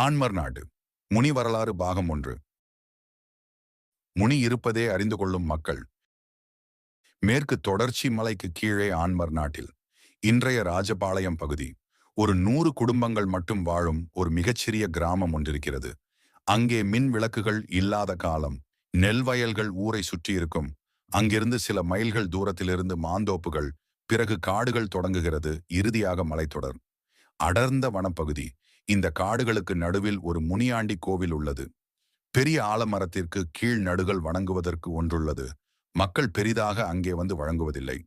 ஆன்மர் நாடு முனி வரலாறு பாகம் ஒன்று. முனி இருப்பதே அறிந்து கொள்ளும் மக்கள். மேற்கு தொடர்ச்சி மலைக்கு கீழே ஆன்மர் நாட்டில் இன்றைய ராஜபாளையம் பகுதி ஒரு நூறு குடும்பங்கள் மட்டும் வாழும் ஒரு மிகச்சிறிய கிராமம் ஒன்றிருக்கிறது. அங்கே மின் விளக்குகள் இல்லாத காலம் நெல் வயல்கள் ஊரை சுற்றியிருக்கும் அங்கிருந்து சில மைல்கள் தூரத்திலிருந்து மாந்தோப்புகள் பிறகு காடுகள் தொடங்குகிறது இறுதியாக மலைத்தொடர். அடர்ந்த வனப்பகுதி இந்த காடுகளுக்கு நடுவில் ஒரு முனியாண்டி கோவில் உள்ளது. பெரிய ஆலமரத்திற்கு கீழ் நடுகள் வணங்குவதற்கு ஒன்றுள்ளது. மக்கள் பெரிதாக அங்கே வந்து வழங்குவதில்லை.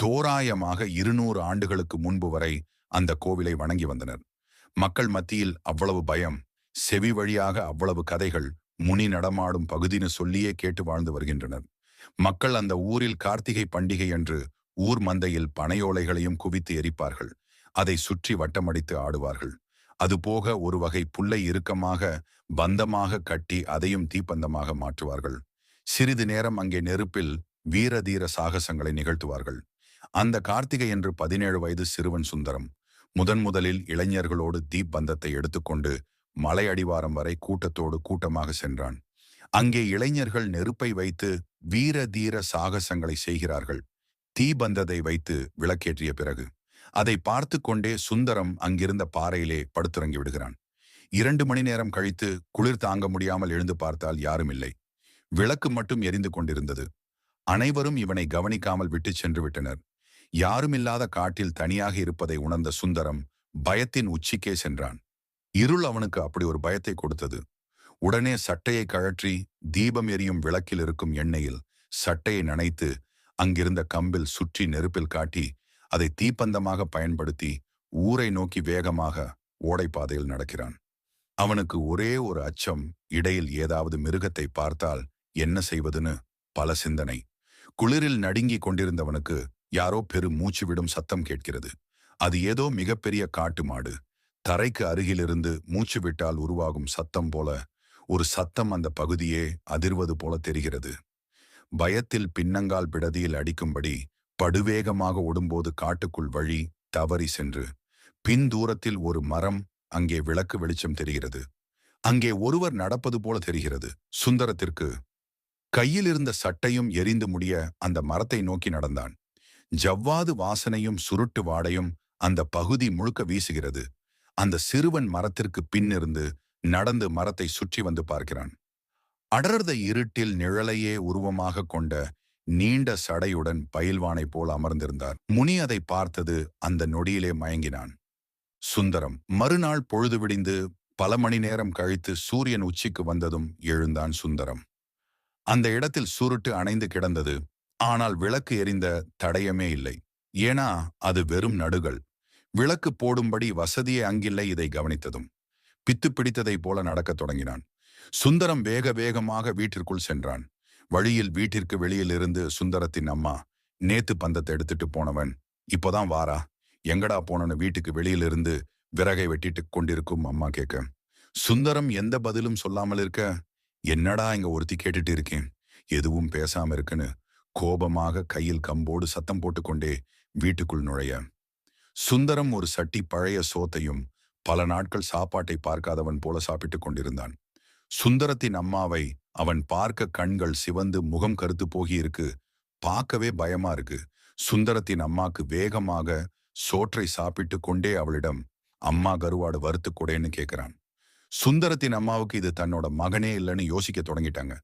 தோராயமாக இருநூறு ஆண்டுகளுக்கு முன்பு வரை அந்த கோவிலை வணங்கி வந்தனர். மக்கள் மத்தியில் அவ்வளவு பயம் செவி வழியாக அவ்வளவு கதைகள் முனி நடமாடும் பகுதின்னு சொல்லியே கேட்டு வாழ்ந்து வருகின்றனர். மக்கள் அந்த ஊரில் கார்த்திகை பண்டிகை என்று ஊர் மந்தையில் பனையோலைகளையும் குவித்து எரிப்பார்கள். அதை சுற்றி வட்டமடித்து ஆடுவார்கள். அதுபோக ஒரு வகை புல்லை இறுக்கமாக பந்தமாக கட்டி அதையும் தீப்பந்தமாக மாற்றுவார்கள். சிறிது நேரம் அங்கே நெருப்பில் வீரதீர சாகசங்களை நிகழ்த்துவார்கள். அந்த கார்த்திகை என்று பதினேழு வயது சிறுவன் சுந்தரம். முதன் முதலில் இளைஞர்களோடு தீப்பந்தத்தை எடுத்துக்கொண்டு மலை அடிவாரம் வரை கூட்டத்தோடு கூட்டமாக சென்றான். அங்கே இளைஞர்கள் நெருப்பை வைத்து வீர தீர சாகசங்களை செய்கிறார்கள். தீபந்ததை வைத்து விளக்கேற்றிய பிறகு அதை பார்த்து கொண்டே சுந்தரம் அங்கிருந்த பாறையிலே படுத்துறங்கி விடுகிறான். இரண்டு மணி நேரம் கழித்து குளிர் தாங்க முடியாமல் எழுந்து பார்த்தால் யாரும் இல்லை. விளக்கு மட்டும் எரிந்து கொண்டிருந்தது. அனைவரும் இவனை கவனிக்காமல் விட்டு சென்று விட்டனர். யாரும் இல்லாத காட்டில் தனியாக இருப்பதை உணர்ந்த சுந்தரம் பயத்தின் உச்சிக்கே சென்றான். இருள் அவனுக்கு அப்படி ஒரு பயத்தை கொடுத்தது. உடனே சட்டையை கழற்றி தீபம் எரியும் விளக்கில் இருக்கும் எண்ணெயில் சட்டையை நனைத்து அங்கிருந்த கம்பில் சுற்றி நெருப்பில் காட்டி அதை தீப்பந்தமாக பயன்படுத்தி ஊரை நோக்கி வேகமாக ஓடைப்பாதையில் நடக்கிறான். அவனுக்கு ஒரே ஒரு அச்சம் இடையில் ஏதாவது மிருகத்தை பார்த்தால் என்ன செய்வதுன்னு பல சிந்தனை. குளிரில் நடுங்கிக் கொண்டிருந்தவனுக்கு யாரோ பெரு மூச்சு விடும் சத்தம் கேட்கிறது. அது ஏதோ மிகப்பெரிய காட்டு மாடு. தரைக்கு அருகிலிருந்து மூச்சு விட்டால் உருவாகும் சத்தம் போல ஒரு சத்தம் அந்த பகுதியே அதிர்வது போல தெரிகிறது. பயத்தில் பின்னங்கால் பிடதியில் அடிக்கும்படி படுவேகமாக ஓடும்போது காட்டுக்குள் வழி தவறி சென்று பின் தூரத்தில் ஒரு மரம் அங்கே விளக்கு வெளிச்சம் தெரிகிறது. அங்கே ஒருவர் நடப்பது போல தெரிகிறது. சுந்தரத்திற்கு கையில் இருந்த சட்டையும் எரிந்து முடிய அந்த மரத்தை நோக்கி நடந்தான். ஜவ்வாது வாசனையும் சுருட்டு வாடையும் அந்த பகுதி முழுக்க வீசுகிறது. அந்த சிறுவன் மரத்திற்கு பின்னிருந்து நடந்து மரத்தை சுற்றி வந்து பார்க்கிறான். அடர்ந்த இருட்டில் நிழலையே உருவமாக கொண்ட நீண்ட சடையுடன் பயில்வானைப் போல் அமர்ந்திருந்தார். முனி அதை பார்த்தது அந்த நொடியிலே மயங்கினான். சுந்தரம் மறுநாள் பொழுது விடிந்து பல மணி நேரம் கழித்து சூரியன் உச்சிக்கு வந்ததும் எழுந்தான் சுந்தரம். அந்த இடத்தில் சுருட்டு அணைந்து கிடந்தது. ஆனால் விளக்கு எரிந்த தடயமே இல்லை. ஏனா அது வெறும் நடுகள். விளக்கு போடும்படி வசதியே அங்கில்லை இதை கவனித்ததும். பித்து பிடித்ததைப் போல நடக்கத் தொடங்கினான். சுந்தரம் வேக வேகமாக வீட்டிற்குள் சென்றான். வழியில் வீட்டிற்கு வெளியில் இருந்து சுந்தரத்தின் அம்மா நேத்து பந்தத்தை எடுத்துட்டு போனவன் இப்போதான் வாரா எங்கடா போனன்னு வீட்டுக்கு வெளியிலிருந்து விறகை வெட்டிட்டு கொண்டிருக்கும் அம்மா கேட்க சுந்தரம் எந்த பதிலும் சொல்லாமல் இருக்க? என்னடா இங்க ஒருத்தி கேட்டுட்டு இருக்கேன் எதுவும் பேசாம இருக்குன்னு கோபமாக கையில் கம்போடு சத்தம் போட்டுக்கொண்டே வீட்டுக்குள் நுழைய. சுந்தரம் ஒரு சட்டி பழைய சோத்தையும் பல நாட்கள் சாப்பாட்டை பார்க்காதவன் போல சாப்பிட்டுக் கொண்டிருந்தான். சுந்தரத்தின் அம்மாவை அவன் பார்க்க கண்கள் சிவந்து முகம் கருத்து போகியிருக்கு. பார்க்கவே பயமா இருக்கு. சுந்தரத்தின் அம்மாக்கு வேகமாக சோற்றை சாப்பிட்டு கொண்டே அவளிடம் அம்மா கருவாடு வறுத்து கொடேன்னு கேட்கிறான் சுந்தரத்தின் அம்மாவுக்கு இது தன்னோட மகனே இல்லைன்னு யோசிக்க தொடங்கிட்டாங்க.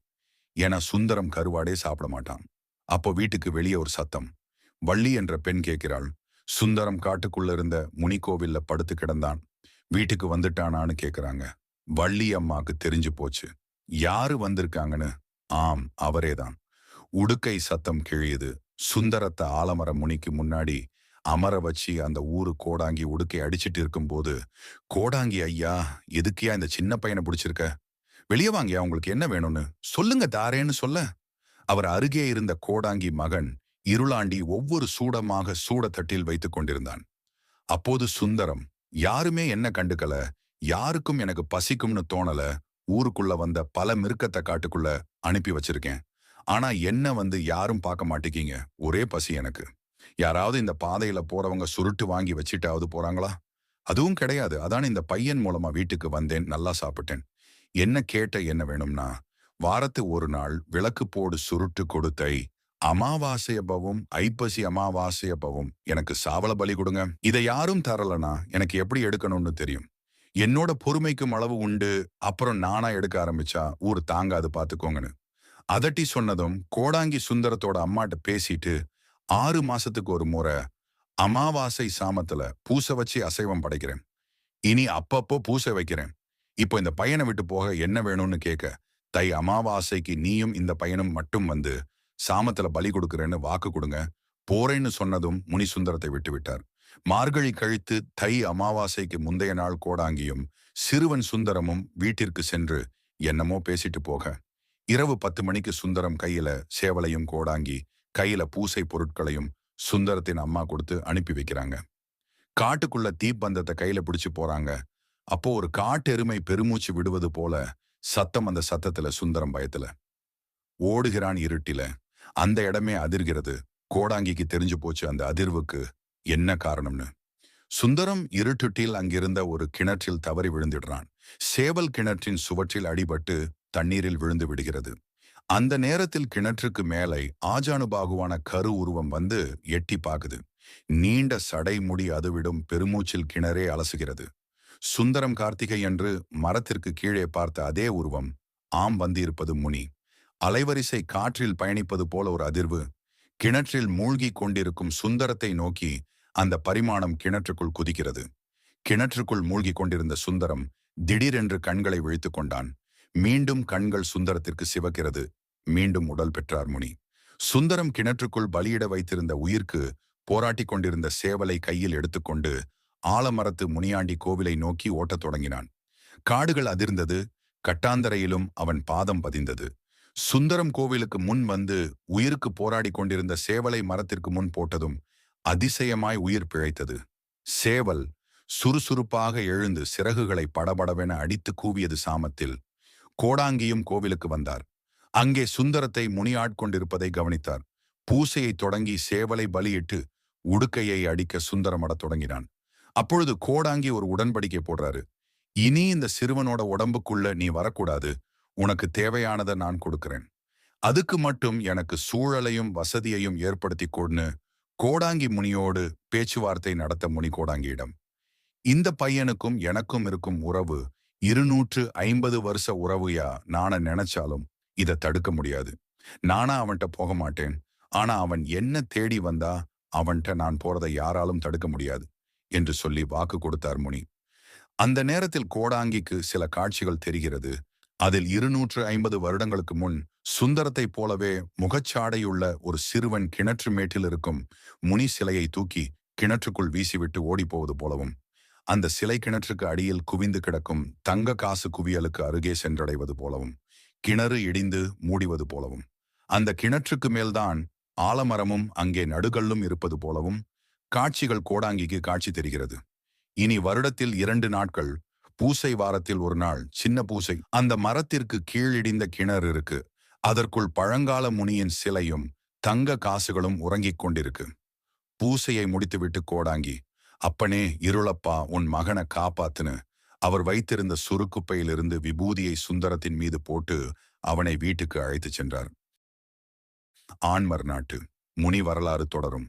ஏன்னா சுந்தரம் கருவாடே சாப்பிட மாட்டான். அப்போ வீட்டுக்கு வெளியே ஒரு சத்தம். வள்ளி என்ற பெண் கேட்கிறாள். சுந்தரம் காட்டுக்குள்ள இருந்த முனிக்கோவில்ல படுத்து கிடந்தான். வீட்டுக்கு வந்துட்டானான்னு கேக்குறாங்க. வள்ளி அம்மாக்கு தெரிஞ்சு போச்சு. யாரு வந்திருக்காங்கன்னு? ஆம் அவரேதான். உடுக்கை சத்தம் கிழியுது. சுந்தரத்தை ஆலமர முனிக்கு முன்னாடி அமர வச்சு அந்த ஊரு கோடாங்கி உடுக்கை அடிச்சிட்டு இருக்கும்போது கோடாங்கி ஐயா எதுக்கியா இந்த சின்ன பையனை பிடிச்சிருக்க? வெளியே வாங்கியா உங்களுக்கு என்ன வேணும்னு? சொல்லுங்க தாரேன்னு சொல்ல. அவர் அருகே இருந்த கோடாங்கி மகன் இருளாண்டி ஒவ்வொரு சூடமாக சூட தட்டில் வைத்துக் கொண்டிருந்தான். அப்போது சுந்தரம் யாருமே என்ன கண்டுக்கல? யாருக்கும் எனக்கு பசிக்கும்னு தோணல? ஊருக்குள்ள வந்த பல மிருக்கத்தை காட்டுக்குள்ள அனுப்பி வச்சிருக்கேன். ஆனா என்ன வந்து யாரும் பார்க்க மாட்டேங்கிங்க ஒரே பசி எனக்கு. யாராவது இந்த பாதையில போறவங்க சுருட்டு வாங்கி வச்சுட்டாவது போறாங்களா? அதுவும் கிடையாது. அதான் இந்த பையன் மூலமா வீட்டுக்கு வந்தேன் நல்லா சாப்பிட்டேன். என்ன கேட்ட என்ன வேணும்னா வாரத்து ஒரு நாள் விளக்கு போடு சுருட்டு கொடுத்தை அமாவாசையப்பவும் ஐப்பசி அமாவாசையப்பவும் எனக்கு சாவல பலி கொடுங்க. இதை யாரும் தரலனா எனக்கு எப்படி எடுக்கணும்னு தெரியும்? என்னோட பொறுமைக்கும் அளவு உண்டு. அப்புறம் நானா எடுக்க ஆரம்பிச்சா ஊர் தாங்காது பாத்துக்கோங்கன்னு. அதட்டி சொன்னதும் கோடாங்கி சுந்தரத்தோட அம்மாட்ட பேசிட்டு ஆறு மாசத்துக்கு ஒரு முறை அமாவாசை சாமத்துல பூசை வச்சு அசைவம் படைக்கிறேன். இனி அப்பப்போ பூசை வைக்கிறேன். இப்போ இந்த பையனை விட்டு போக என்ன வேணும்னு கேட்க தை அமாவாசைக்கு நீயும் இந்த பையனும் மட்டும் வந்து சாமத்துல பலி கொடுக்கறேன்னு வாக்கு கொடுங்க. போறேன்னு சொன்னதும் முனி சுந்தரத்தை விட்டு விட்டார். மார்கழி கழித்து தை அமாவாசைக்கு முந்தைய நாள் கோடாங்கியும் சிறுவன் சுந்தரமும் வீட்டிற்கு சென்று என்னமோ பேசிட்டு போக. இரவு பத்து மணிக்கு சுந்தரம் கையில சேவலையும் கோடாங்கி கையில பூசை பொருட்களையும் சுந்தரத்தின் அம்மா கொடுத்து அனுப்பி வைக்கிறாங்க. காட்டுக்குள்ள தீப்பந்தத்தை கையில பிடிச்சு போறாங்க. அப்போ ஒரு காட்டெருமை பெருமூச்சு விடுவது போல சத்தம் அந்த சத்தத்துல சுந்தரம் பயத்துல. ஓடுகிறான் இருட்டில. அந்த இடமே அதிர்கிறது. கோடாங்கிக்கு தெரிஞ்சு போச்சு அந்த அதிர்வுக்கு. என்ன காரணம்னு? சுந்தரம் இருட்டுட்டில் அங்கிருந்த ஒரு கிணற்றில் தவறி விழுந்திடுறான். சேவல் கிணற்றின் சுவற்றில் அடிபட்டு தண்ணீரில் விழுந்து விடுகிறது. அந்த நேரத்தில் கிணற்றுக்கு மேலே ஆஜானுபாகுவான கரு உருவம் வந்து எட்டி பாக்குது. நீண்ட சடை முடி அதுவிடும் பெருமூச்சில் கிணறே அலசுகிறது. சுந்தரம் கார்த்திகை என்று மரத்திற்கு கீழே பார்த்த அதே உருவம் ஆம் வந்திருப்பது முனி. அலைவரிசை காற்றில் பயணிப்பது போல ஒரு அதிர்வு. கிணற்றில் மூழ்கிக் கொண்டிருக்கும் சுந்தரத்தை நோக்கி அந்த பரிமாணம் கிணற்றுக்குள் குதிக்கிறது. கிணற்றுக்குள் மூழ்கிக் கொண்டிருந்த சுந்தரம் திடீரென்று கண்களை விழித்துக் கொண்டான். மீண்டும் கண்கள் சுந்தரத்திற்கு சிவக்கிறது. மீண்டும் உடல் பெற்றார் முனி. சுந்தரம் கிணற்றுக்குள் பலியிட வைத்திருந்த உயிர்க்கு போராட்டிக் கொண்டிருந்த சேவலை கையில் எடுத்துக்கொண்டு ஆலமரத்து முனியாண்டி கோவிலை நோக்கி ஓட்டத் தொடங்கினான். காடுகள் அதிர்ந்தது. கட்டாந்தரையிலும் அவன் பாதம் பதிந்தது. சுந்தரம் கோவிலுக்கு முன் வந்து உயிருக்கு போராடி கொண்டிருந்த சேவலை மரத்திற்கு முன் போட்டதும் அதிசயமாய் உயிர் பிழைத்தது. சேவல் சுறுசுறுப்பாக எழுந்து சிறகுகளை படபடவென அடித்து கூவியது சாமத்தில். கோடாங்கியும் கோவிலுக்கு வந்தார். அங்கே சுந்தரத்தை முனியாட்கொண்டிருப்பதை கவனித்தார். பூசையை தொடங்கி சேவலை பலியிட்டு உடுக்கையை அடிக்க சுந்தரமடத் தொடங்கினான். அப்பொழுது கோடாங்கி ஒரு உடன்படிக்கை போடுறாரு. இனி இந்த சிறுவனோட உடம்புக்குள்ள நீ வரக்கூடாது. உனக்கு தேவையானதை நான் கொடுக்கிறேன். அதுக்கு மட்டும் எனக்கு சூழலையும் வசதியையும் ஏற்படுத்தி கொடுன்னு கோடாங்கி முனியோடு பேச்சுவார்த்தை நடத்த முனி கோடாங்கியிடம் இந்த பையனுக்கும் எனக்கும் இருக்கும் உறவு இருநூற்று ஐம்பது வருஷ உறவுயா? நான நினைச்சாலும் இதை தடுக்க முடியாது. நானா அவன்கிட்ட போக மாட்டேன். ஆனா அவன் என்ன தேடி வந்தா அவன்கிட்ட நான் போறதை யாராலும் தடுக்க முடியாது என்று சொல்லி வாக்கு கொடுத்தார் முனி. அந்த நேரத்தில் கோடாங்கிக்கு சில காட்சிகள் தெரிகிறது. அதில் இருநூற்று ஐம்பது வருடங்களுக்கு முன் சுந்தரத்தைப் போலவே முகச்சாடையுள்ள ஒரு சிறுவன் கிணற்று மேட்டில் இருக்கும் முனி சிலையை தூக்கி கிணற்றுக்குள் வீசிவிட்டு ஓடிப்போவது போலவும் அந்த சிலை கிணற்றுக்கு அடியில் குவிந்து கிடக்கும் தங்க காசு குவியலுக்கு அருகே சென்றடைவது போலவும் கிணறு இடிந்து மூடிவது போலவும் அந்த கிணற்றுக்கு மேல்தான் ஆலமரமும் அங்கே நடுகல்லும் இருப்பது போலவும் காட்சிகள் கோடாங்கிக்கு காட்சி தெரிகிறது. இனி வருடத்தில் இரண்டு நாட்கள் பூசை வாரத்தில் ஒரு நாள் சின்ன பூசை. அந்த மரத்திற்கு கீழிடிந்த கிணறு இருக்கு. அதற்குள் பழங்கால முனியின் சிலையும் தங்க காசுகளும் உறங்கிக் கொண்டிருக்கு. பூசையை முடித்துவிட்டு கோடாங்கி அப்பனே இருளப்பா உன் மகனை காப்பாத்துன்னு. அவர் வைத்திருந்த சுருக்குப்பையிலிருந்து விபூதியை சுந்தரத்தின் மீது போட்டு அவனை வீட்டுக்கு அழைத்துச் சென்றார். ஆண்மர் நாட்டு முனி வரலாறு தொடரும்.